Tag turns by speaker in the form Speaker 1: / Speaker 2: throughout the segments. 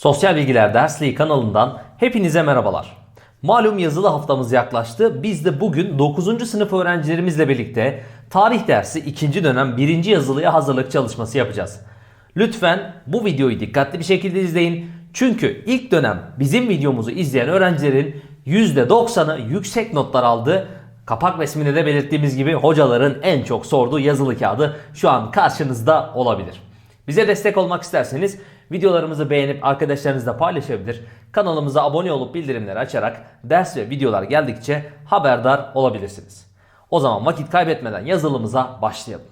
Speaker 1: Sosyal Bilgiler Dersliği kanalından hepinize merhabalar. Malum yazılı haftamız yaklaştı. Biz de bugün 9. sınıf öğrencilerimizle birlikte tarih dersi 2. dönem 1. yazılıya hazırlık çalışması yapacağız. Lütfen bu videoyu dikkatli bir şekilde izleyin. Çünkü ilk dönem bizim videomuzu izleyen öğrencilerin %90'ı yüksek notlar aldı. Kapak resminde de belirttiğimiz gibi hocaların en çok sorduğu yazılı kağıdı şu an karşınızda olabilir. Bize destek olmak isterseniz videolarımızı beğenip arkadaşlarınızla paylaşabilir. Kanalımıza abone olup bildirimleri açarak ders ve videolar geldikçe haberdar olabilirsiniz. O zaman vakit kaybetmeden yazılımıza başlayalım.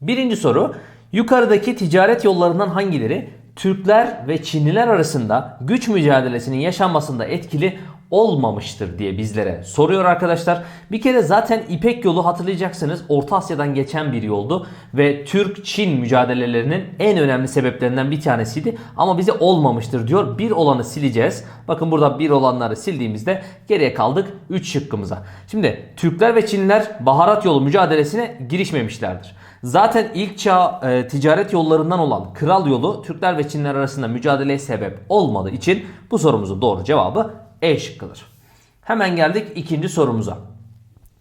Speaker 1: Birinci soru. Yukarıdaki ticaret yollarından hangileri Türkler ve Çinliler arasında güç mücadelesinin yaşanmasında etkili olmamıştır diye bizlere soruyor arkadaşlar. Bir kere zaten İpek yolu hatırlayacaksınız Orta Asya'dan geçen bir yoldu ve Türk-Çin mücadelelerinin en önemli sebeplerinden bir tanesiydi ama bize olmamıştır diyor. Bir olanı sileceğiz. Bakın burada bir olanları sildiğimizde geriye kaldık 3 şıkkımıza. Şimdi Türkler ve Çinliler baharat yolu mücadelesine girişmemişlerdir. Zaten ilk çağ e, ticaret yollarından olan kral yolu Türkler ve Çinler arasında mücadeleye sebep olmadığı için bu sorumuzun doğru cevabı E şıkkıdır. Hemen geldik ikinci sorumuza.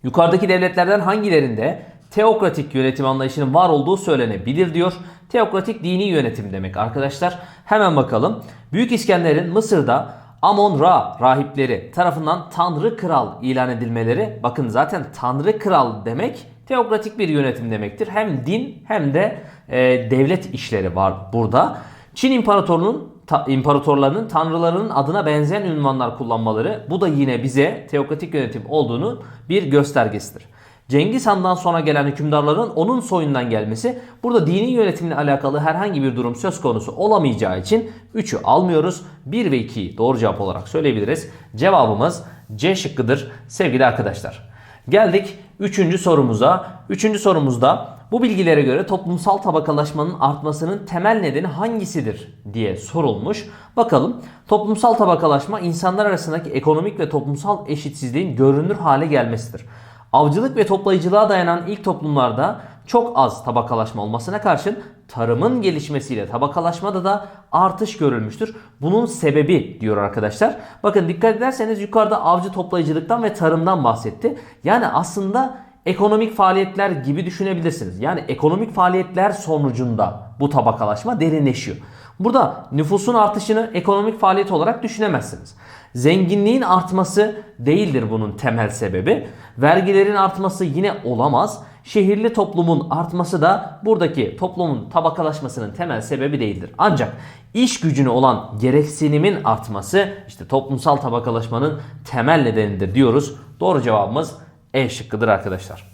Speaker 1: Yukarıdaki devletlerden hangilerinde teokratik yönetim anlayışının var olduğu söylenebilir diyor. Teokratik dini yönetim demek arkadaşlar. Hemen bakalım. Büyük İskender'in Mısır'da Amon-Ra rahipleri tarafından Tanrı Kral ilan edilmeleri bakın zaten Tanrı Kral demek teokratik bir yönetim demektir. Hem din hem de e, devlet işleri var burada. Çin İmparatorluğu'nun ta, imparatorlarının tanrılarının adına benzeyen ünvanlar kullanmaları bu da yine bize teokratik yönetim olduğunu bir göstergesidir. Cengiz Han'dan sonra gelen hükümdarların onun soyundan gelmesi burada dini yönetimle alakalı herhangi bir durum söz konusu olamayacağı için 3'ü almıyoruz. 1 ve 2'yi doğru cevap olarak söyleyebiliriz. Cevabımız C şıkkıdır sevgili arkadaşlar. Geldik 3. sorumuza. 3. sorumuzda bu bilgilere göre toplumsal tabakalaşmanın artmasının temel nedeni hangisidir diye sorulmuş. Bakalım toplumsal tabakalaşma insanlar arasındaki ekonomik ve toplumsal eşitsizliğin görünür hale gelmesidir. Avcılık ve toplayıcılığa dayanan ilk toplumlarda çok az tabakalaşma olmasına karşın tarımın gelişmesiyle tabakalaşmada da artış görülmüştür. Bunun sebebi diyor arkadaşlar. Bakın dikkat ederseniz yukarıda avcı toplayıcılıktan ve tarımdan bahsetti. Yani aslında ekonomik faaliyetler gibi düşünebilirsiniz. Yani ekonomik faaliyetler sonucunda bu tabakalaşma derinleşiyor. Burada nüfusun artışını ekonomik faaliyet olarak düşünemezsiniz. Zenginliğin artması değildir bunun temel sebebi. Vergilerin artması yine olamaz. Şehirli toplumun artması da buradaki toplumun tabakalaşmasının temel sebebi değildir. Ancak iş gücüne olan gereksinimin artması işte toplumsal tabakalaşmanın temel nedenidir diyoruz. Doğru cevabımız E şıkkıdır arkadaşlar.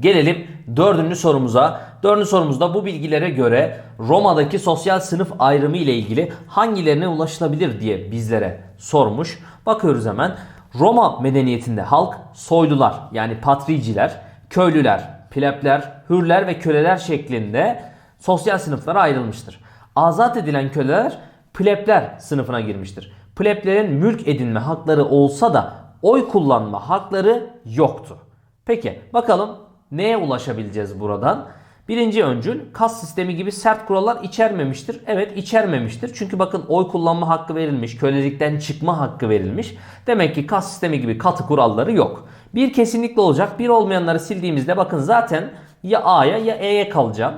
Speaker 1: Gelelim dördüncü sorumuza. Dördüncü sorumuzda bu bilgilere göre Roma'daki sosyal sınıf ayrımı ile ilgili hangilerine ulaşılabilir diye bizlere sormuş. Bakıyoruz hemen. Roma medeniyetinde halk soylular yani patriciler, köylüler, plebler, hürler ve köleler şeklinde sosyal sınıflara ayrılmıştır. Azat edilen köleler plebler sınıfına girmiştir. Pleblerin mülk edinme hakları olsa da oy kullanma hakları yoktu. Peki bakalım neye ulaşabileceğiz buradan? Birinci öncül kas sistemi gibi sert kurallar içermemiştir. Evet içermemiştir. Çünkü bakın oy kullanma hakkı verilmiş, kölelikten çıkma hakkı verilmiş. Demek ki kas sistemi gibi katı kuralları yok. Bir kesinlikle olacak. Bir olmayanları sildiğimizde bakın zaten ya A'ya ya E'ye kalacağım.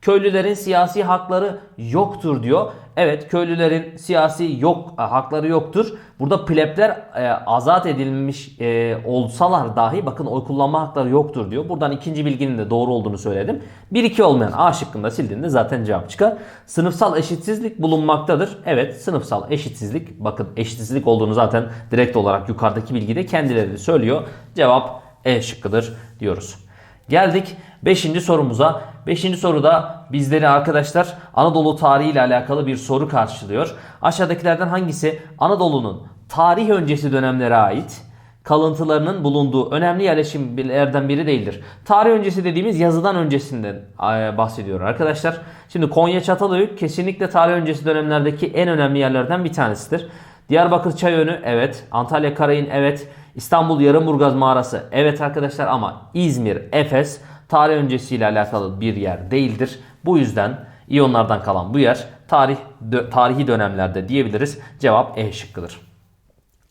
Speaker 1: Köylülerin siyasi hakları yoktur diyor. Evet köylülerin siyasi yok e, hakları yoktur. Burada plebler e, azat edilmiş e, olsalar dahi bakın oy kullanma hakları yoktur diyor. Buradan ikinci bilginin de doğru olduğunu söyledim. 1-2 olmayan A şıkkında sildiğinde zaten cevap çıkar. Sınıfsal eşitsizlik bulunmaktadır. Evet sınıfsal eşitsizlik bakın eşitsizlik olduğunu zaten direkt olarak yukarıdaki bilgide kendileri de söylüyor. Cevap E şıkkıdır diyoruz. Geldik 5. sorumuza. 5. soruda bizleri arkadaşlar Anadolu tarihi ile alakalı bir soru karşılıyor. Aşağıdakilerden hangisi Anadolu'nun tarih öncesi dönemlere ait kalıntılarının bulunduğu önemli yerleşimlerden biri değildir. Tarih öncesi dediğimiz yazıdan öncesinden e, bahsediyor arkadaşlar. Şimdi Konya Çatalhöyük kesinlikle tarih öncesi dönemlerdeki en önemli yerlerden bir tanesidir. Diyarbakır Çayönü evet. Antalya Karayın evet. İstanbul Yarımburgaz Mağarası evet arkadaşlar ama İzmir, Efes tarih öncesiyle alakalı bir yer değildir. Bu yüzden İyonlardan kalan bu yer tarih dö- tarihi dönemlerde diyebiliriz. Cevap E şıkkıdır.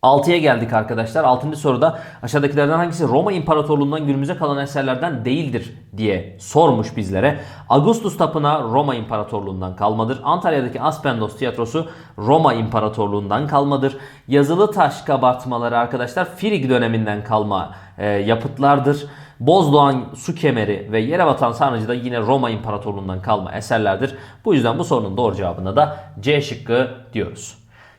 Speaker 1: 6'ya geldik arkadaşlar. 6. soruda aşağıdakilerden hangisi Roma İmparatorluğundan günümüze kalan eserlerden değildir diye sormuş bizlere. Augustus Tapınağı Roma İmparatorluğundan kalmadır. Antalya'daki Aspendos Tiyatrosu Roma İmparatorluğundan kalmadır. Yazılı taş kabartmaları arkadaşlar Firig döneminden kalma e, yapıtlardır. Bozdoğan su kemeri ve yere batan sarnıcı da yine Roma İmparatorluğundan kalma eserlerdir. Bu yüzden bu sorunun doğru cevabına da C şıkkı diyoruz.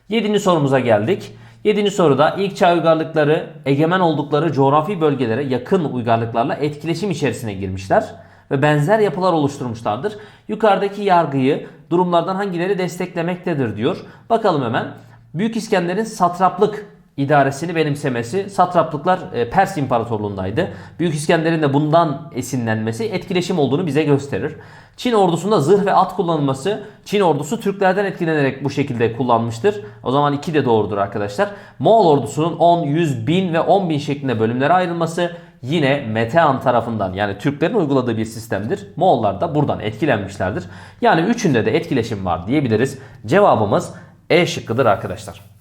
Speaker 1: 7. sorumuza geldik. 7. soruda ilk çağ uygarlıkları egemen oldukları coğrafi bölgelere yakın uygarlıklarla etkileşim içerisine girmişler ve benzer yapılar oluşturmuşlardır. Yukarıdaki yargıyı durumlardan hangileri desteklemektedir diyor. Bakalım hemen. Büyük İskender'in satraplık idaresini benimsemesi satraplıklar e, Pers İmparatorluğundaydı. Büyük İskender'in de bundan esinlenmesi etkileşim olduğunu bize gösterir. Çin ordusunda zırh ve at kullanılması Çin ordusu Türklerden etkilenerek bu şekilde kullanmıştır. O zaman iki de doğrudur arkadaşlar. Moğol ordusunun 10, 100, 1000 ve 10 bin şeklinde bölümlere ayrılması yine Metehan tarafından yani Türklerin uyguladığı bir sistemdir. Moğollar da buradan etkilenmişlerdir. Yani üçünde de etkileşim var diyebiliriz. Cevabımız E şıkkıdır arkadaşlar.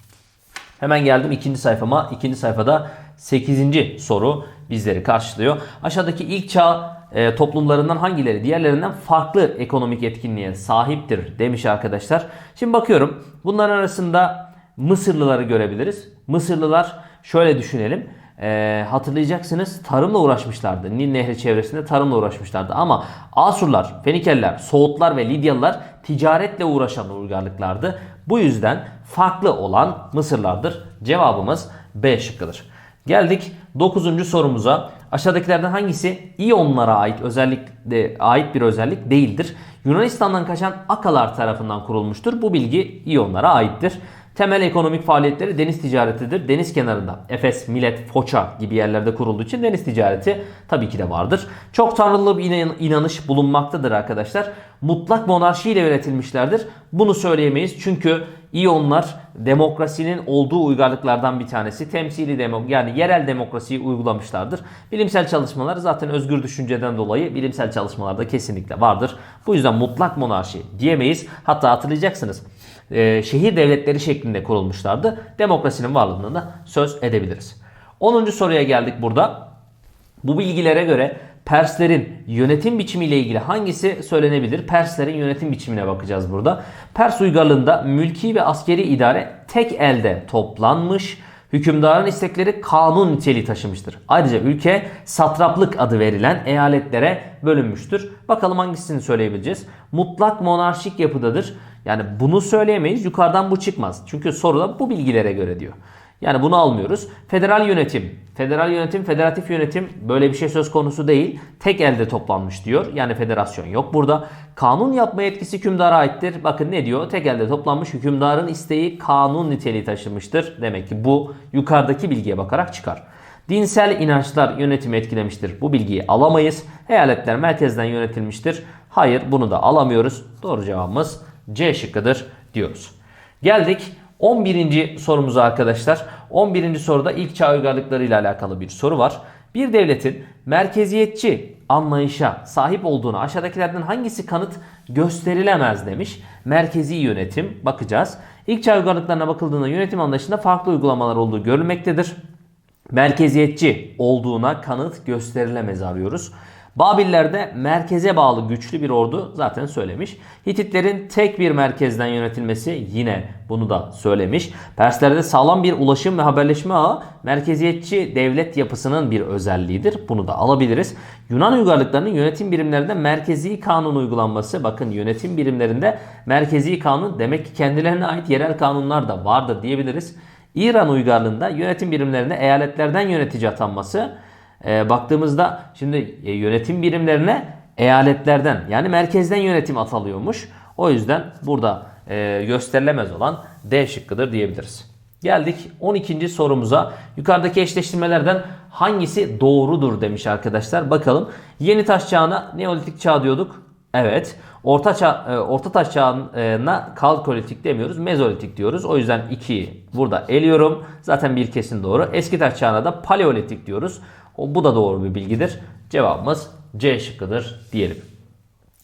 Speaker 1: Hemen geldim ikinci sayfama. İkinci sayfada 8. soru bizleri karşılıyor. Aşağıdaki ilk çağ e, toplumlarından hangileri diğerlerinden farklı ekonomik etkinliğe sahiptir demiş arkadaşlar. Şimdi bakıyorum bunların arasında Mısırlıları görebiliriz. Mısırlılar şöyle düşünelim. E, hatırlayacaksınız tarımla uğraşmışlardı. Nil Nehri çevresinde tarımla uğraşmışlardı. Ama Asurlar, Fenikeliler, Soğutlar ve Lidyalılar ticaretle uğraşan uygarlıklardı. Bu yüzden farklı olan Mısırlardır. Cevabımız B şıkkıdır. Geldik 9. sorumuza. Aşağıdakilerden hangisi İyonlara ait özellikle ait bir özellik değildir? Yunanistan'dan kaçan Akalar tarafından kurulmuştur. Bu bilgi İyonlara aittir. Temel ekonomik faaliyetleri deniz ticaretidir. Deniz kenarında Efes, Milet, Foça gibi yerlerde kurulduğu için deniz ticareti tabii ki de vardır. Çok tanrılı bir inan- inanış bulunmaktadır arkadaşlar. Mutlak monarşi ile yönetilmişlerdir. Bunu söyleyemeyiz çünkü İyonlar demokrasinin olduğu uygarlıklardan bir tanesi. Temsili demok yani yerel demokrasiyi uygulamışlardır. Bilimsel çalışmalar zaten özgür düşünceden dolayı bilimsel çalışmalarda kesinlikle vardır. Bu yüzden mutlak monarşi diyemeyiz. Hatta hatırlayacaksınız e, şehir devletleri şeklinde kurulmuşlardı. Demokrasinin varlığından da söz edebiliriz. 10. soruya geldik burada. Bu bilgilere göre Perslerin yönetim biçimiyle ilgili hangisi söylenebilir? Perslerin yönetim biçimine bakacağız burada. Pers uygarlığında mülki ve askeri idare tek elde toplanmış, hükümdarın istekleri kanun niteliği taşımıştır. Ayrıca ülke satraplık adı verilen eyaletlere bölünmüştür. Bakalım hangisini söyleyebileceğiz? Mutlak monarşik yapıdadır. Yani bunu söyleyemeyiz. Yukarıdan bu çıkmaz. Çünkü soruda bu bilgilere göre diyor. Yani bunu almıyoruz. Federal yönetim. Federal yönetim, federatif yönetim böyle bir şey söz konusu değil. Tek elde toplanmış diyor. Yani federasyon yok burada. Kanun yapma yetkisi hükümdara aittir. Bakın ne diyor? Tek elde toplanmış hükümdarın isteği kanun niteliği taşımıştır. Demek ki bu yukarıdaki bilgiye bakarak çıkar. Dinsel inançlar yönetimi etkilemiştir. Bu bilgiyi alamayız. Eyaletler merkezden yönetilmiştir. Hayır bunu da alamıyoruz. Doğru cevabımız C şıkkıdır diyoruz. Geldik 11. sorumuza arkadaşlar. 11. soruda ilk çağ uygarlıkları alakalı bir soru var. Bir devletin merkeziyetçi anlayışa sahip olduğunu aşağıdakilerden hangisi kanıt gösterilemez demiş. Merkezi yönetim bakacağız. İlk çağ uygarlıklarına bakıldığında yönetim anlayışında farklı uygulamalar olduğu görülmektedir. Merkeziyetçi olduğuna kanıt gösterilemez arıyoruz. Babillerde merkeze bağlı güçlü bir ordu zaten söylemiş. Hititlerin tek bir merkezden yönetilmesi yine bunu da söylemiş. Perslerde sağlam bir ulaşım ve haberleşme ağı merkeziyetçi devlet yapısının bir özelliğidir. Bunu da alabiliriz. Yunan uygarlıklarının yönetim birimlerinde merkezi kanun uygulanması. Bakın yönetim birimlerinde merkezi kanun demek ki kendilerine ait yerel kanunlar da vardır diyebiliriz. İran uygarlığında yönetim birimlerinde eyaletlerden yönetici atanması e, baktığımızda şimdi e, yönetim birimlerine eyaletlerden yani merkezden yönetim atalıyormuş. O yüzden burada e, gösterilemez olan D şıkkıdır diyebiliriz. Geldik 12. sorumuza. Yukarıdaki eşleştirmelerden hangisi doğrudur demiş arkadaşlar. Bakalım. Yeni taş çağına Neolitik çağ diyorduk. Evet. Orta çağ, e, orta taş çağına kalkolitik demiyoruz. Mezolitik diyoruz. O yüzden 2'yi burada eliyorum. Zaten bir kesin doğru. Eski taş çağına da paleolitik diyoruz. O, bu da doğru bir bilgidir. Cevabımız C şıkkıdır diyelim.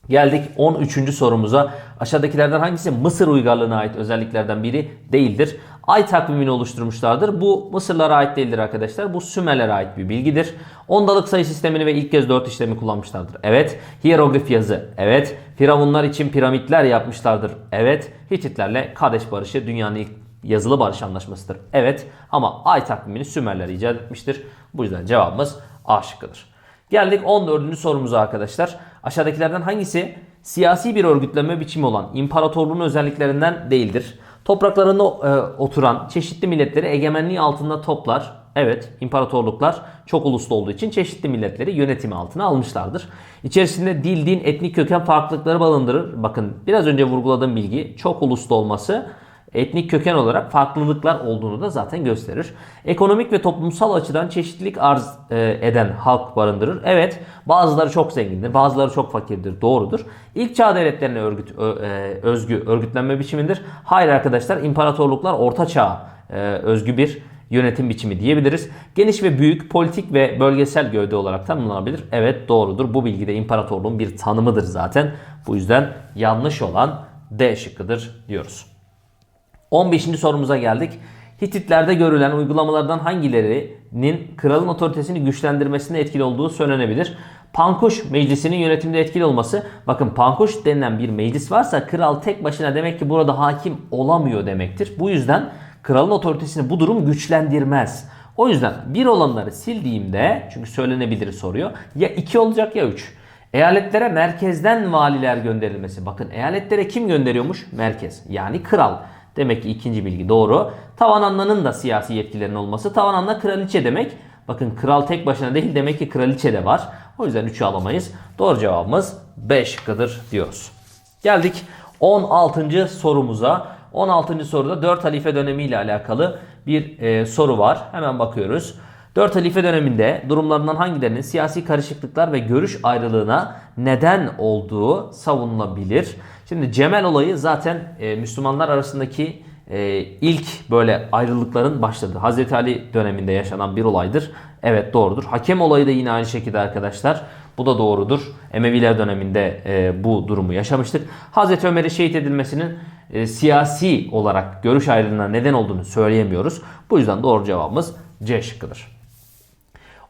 Speaker 1: Geldik 13. sorumuza. Aşağıdakilerden hangisi Mısır uygarlığına ait özelliklerden biri değildir? Ay takvimini oluşturmuşlardır. Bu Mısırlara ait değildir arkadaşlar. Bu Sümerlere ait bir bilgidir. Ondalık sayı sistemini ve ilk kez 4 işlemi kullanmışlardır. Evet. Hieroglif yazı. Evet. Firavunlar için piramitler yapmışlardır. Evet. Hititlerle Kadeş Barışı dünyanın ilk yazılı barış anlaşmasıdır. Evet. Ama ay takvimini Sümerler icat etmiştir. Bu yüzden cevabımız A şıkkıdır. Geldik 14. sorumuza arkadaşlar. Aşağıdakilerden hangisi siyasi bir örgütlenme biçimi olan imparatorluğun özelliklerinden değildir? Topraklarında e, oturan çeşitli milletleri egemenliği altında toplar. Evet, imparatorluklar çok uluslu olduğu için çeşitli milletleri yönetimi altına almışlardır. İçerisinde dil, din, etnik köken farklılıkları barındırır. Bakın biraz önce vurguladığım bilgi çok uluslu olması etnik köken olarak farklılıklar olduğunu da zaten gösterir. Ekonomik ve toplumsal açıdan çeşitlilik arz e, eden halk barındırır. Evet bazıları çok zengindir, bazıları çok fakirdir. Doğrudur. İlk çağ devletlerine örgüt, e, özgü örgütlenme biçimidir. Hayır arkadaşlar imparatorluklar orta çağ e, özgü bir yönetim biçimi diyebiliriz. Geniş ve büyük politik ve bölgesel gövde olarak tanımlanabilir. Evet doğrudur. Bu bilgi de imparatorluğun bir tanımıdır zaten. Bu yüzden yanlış olan D şıkkıdır diyoruz. 15. sorumuza geldik. Hititlerde görülen uygulamalardan hangilerinin kralın otoritesini güçlendirmesinde etkili olduğu söylenebilir. Pankuş meclisinin yönetimde etkili olması. Bakın Pankuş denilen bir meclis varsa kral tek başına demek ki burada hakim olamıyor demektir. Bu yüzden kralın otoritesini bu durum güçlendirmez. O yüzden bir olanları sildiğimde çünkü söylenebilir soruyor. Ya 2 olacak ya 3. Eyaletlere merkezden valiler gönderilmesi. Bakın eyaletlere kim gönderiyormuş? Merkez. Yani kral. Demek ki ikinci bilgi doğru. Tavananna'nın da siyasi yetkilerinin olması. Tavananna kraliçe demek. Bakın kral tek başına değil demek ki kraliçe de var. O yüzden 3'ü alamayız. Doğru cevabımız B şıkkıdır diyoruz. Geldik 16. sorumuza. 16. soruda 4 halife dönemi ile alakalı bir e, soru var. Hemen bakıyoruz. 4 halife döneminde durumlarından hangilerinin siyasi karışıklıklar ve görüş ayrılığına neden olduğu savunulabilir. Şimdi Cemel olayı zaten e, Müslümanlar arasındaki e, ilk böyle ayrılıkların başladı. Hazreti Ali döneminde yaşanan bir olaydır. Evet doğrudur. Hakem olayı da yine aynı şekilde arkadaşlar. Bu da doğrudur. Emeviler döneminde e, bu durumu yaşamıştık. Hazreti Ömer'in şehit edilmesinin e, siyasi olarak görüş ayrılığına neden olduğunu söyleyemiyoruz. Bu yüzden doğru cevabımız C şıkkıdır.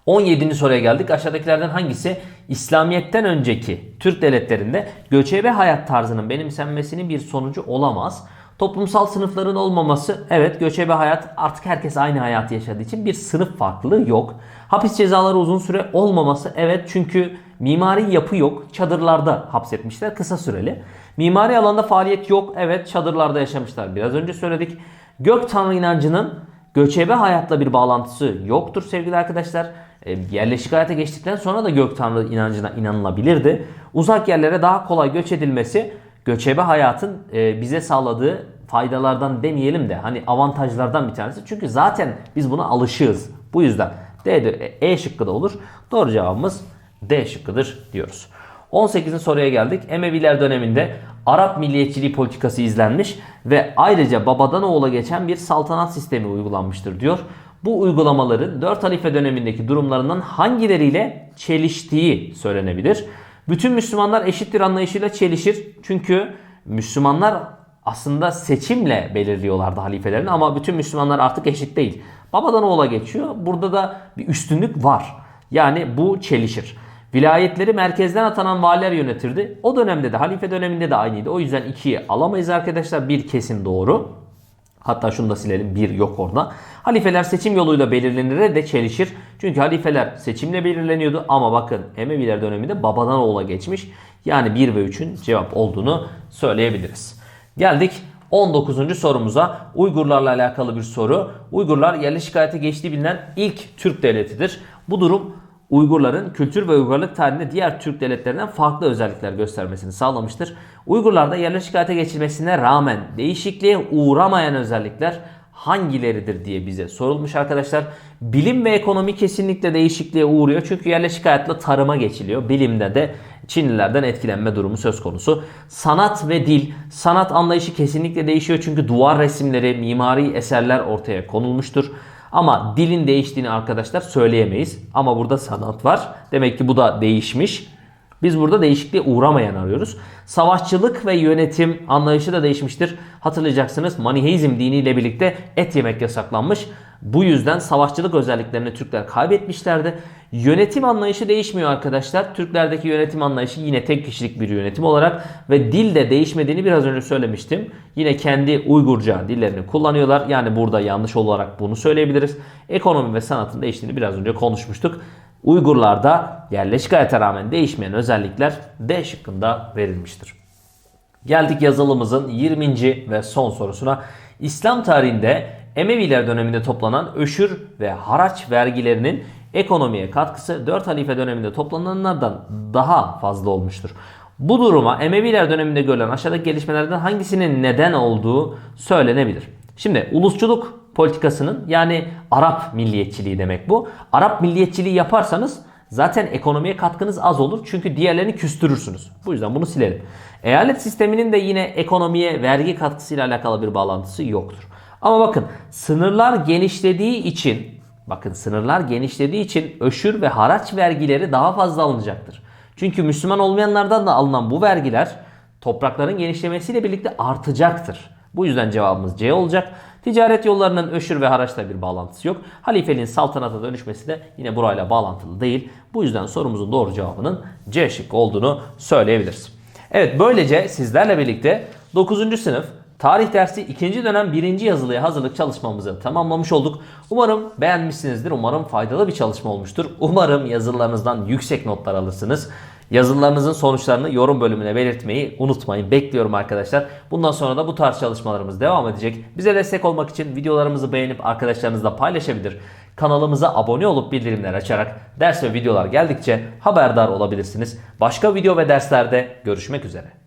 Speaker 1: 17. soruya geldik. Aşağıdakilerden hangisi İslamiyet'ten önceki Türk devletlerinde göçebe hayat tarzının benimsenmesinin bir sonucu olamaz? Toplumsal sınıfların olmaması, evet göçebe hayat artık herkes aynı hayatı yaşadığı için bir sınıf farklılığı yok. Hapis cezaları uzun süre olmaması, evet çünkü mimari yapı yok. Çadırlarda hapsetmişler kısa süreli. Mimari alanda faaliyet yok, evet çadırlarda yaşamışlar. Biraz önce söyledik. Gök tanrı inancının göçebe hayatla bir bağlantısı yoktur sevgili arkadaşlar. E, yerleşik hayata geçtikten sonra da gök tanrı inancına inanılabilirdi. Uzak yerlere daha kolay göç edilmesi göçebe hayatın e, bize sağladığı faydalardan demeyelim de hani avantajlardan bir tanesi. Çünkü zaten biz buna alışığız. Bu yüzden D, E şıkkı da olur. Doğru cevabımız D şıkkıdır diyoruz. 18. soruya geldik. Emeviler döneminde Arap milliyetçiliği politikası izlenmiş ve ayrıca babadan oğula geçen bir saltanat sistemi uygulanmıştır diyor bu uygulamaların 4 halife dönemindeki durumlarından hangileriyle çeliştiği söylenebilir. Bütün Müslümanlar eşittir anlayışıyla çelişir. Çünkü Müslümanlar aslında seçimle belirliyorlardı halifelerini ama bütün Müslümanlar artık eşit değil. Babadan oğula geçiyor. Burada da bir üstünlük var. Yani bu çelişir. Vilayetleri merkezden atanan valiler yönetirdi. O dönemde de halife döneminde de aynıydı. O yüzden 2'yi alamayız arkadaşlar. Bir kesin doğru. Hatta şunu da silelim. Bir yok orada. Halifeler seçim yoluyla belirlenir de çelişir. Çünkü halifeler seçimle belirleniyordu ama bakın Emeviler döneminde babadan oğula geçmiş. Yani 1 ve 3'ün cevap olduğunu söyleyebiliriz. Geldik 19. sorumuza Uygurlarla alakalı bir soru. Uygurlar yerleşik hayata geçtiği bilinen ilk Türk devletidir. Bu durum Uygurların kültür ve uygarlık tarihinde diğer Türk devletlerinden farklı özellikler göstermesini sağlamıştır. Uygurlarda yerleşik hayata geçilmesine rağmen değişikliğe uğramayan özellikler hangileridir diye bize sorulmuş arkadaşlar. Bilim ve ekonomi kesinlikle değişikliğe uğruyor. Çünkü yerleşik hayatla tarıma geçiliyor. Bilimde de Çinlilerden etkilenme durumu söz konusu. Sanat ve dil, sanat anlayışı kesinlikle değişiyor çünkü duvar resimleri, mimari eserler ortaya konulmuştur. Ama dilin değiştiğini arkadaşlar söyleyemeyiz. Ama burada sanat var. Demek ki bu da değişmiş. Biz burada değişikliğe uğramayan arıyoruz. Savaşçılık ve yönetim anlayışı da değişmiştir. Hatırlayacaksınız Maniheizm diniyle birlikte et yemek yasaklanmış. Bu yüzden savaşçılık özelliklerini Türkler kaybetmişlerdi. Yönetim anlayışı değişmiyor arkadaşlar. Türklerdeki yönetim anlayışı yine tek kişilik bir yönetim olarak ve dil de değişmediğini biraz önce söylemiştim. Yine kendi Uygurca dillerini kullanıyorlar. Yani burada yanlış olarak bunu söyleyebiliriz. Ekonomi ve sanatın değiştiğini biraz önce konuşmuştuk. Uygurlarda yerleşik hayata rağmen değişmeyen özellikler D şıkkında verilmiştir. Geldik yazılımızın 20. ve son sorusuna. İslam tarihinde Emeviler döneminde toplanan öşür ve haraç vergilerinin ekonomiye katkısı 4 halife döneminde toplananlardan daha fazla olmuştur. Bu duruma Emeviler döneminde görülen aşağıdaki gelişmelerden hangisinin neden olduğu söylenebilir. Şimdi ulusçuluk politikasının yani Arap milliyetçiliği demek bu. Arap milliyetçiliği yaparsanız zaten ekonomiye katkınız az olur. Çünkü diğerlerini küstürürsünüz. Bu yüzden bunu silelim. Eyalet sisteminin de yine ekonomiye vergi katkısıyla alakalı bir bağlantısı yoktur. Ama bakın sınırlar genişlediği için bakın sınırlar genişlediği için öşür ve haraç vergileri daha fazla alınacaktır. Çünkü Müslüman olmayanlardan da alınan bu vergiler toprakların genişlemesiyle birlikte artacaktır. Bu yüzden cevabımız C olacak. Ticaret yollarının öşür ve haraçla bir bağlantısı yok. Halifeliğin saltanata dönüşmesi de yine burayla bağlantılı değil. Bu yüzden sorumuzun doğru cevabının C şıkkı olduğunu söyleyebiliriz. Evet böylece sizlerle birlikte 9. sınıf Tarih dersi 2. dönem 1. yazılıya hazırlık çalışmamızı tamamlamış olduk. Umarım beğenmişsinizdir. Umarım faydalı bir çalışma olmuştur. Umarım yazılarınızdan yüksek notlar alırsınız. Yazılarınızın sonuçlarını yorum bölümüne belirtmeyi unutmayın. Bekliyorum arkadaşlar. Bundan sonra da bu tarz çalışmalarımız devam edecek. Bize destek olmak için videolarımızı beğenip arkadaşlarınızla paylaşabilir. Kanalımıza abone olup bildirimler açarak ders ve videolar geldikçe haberdar olabilirsiniz. Başka video ve derslerde görüşmek üzere.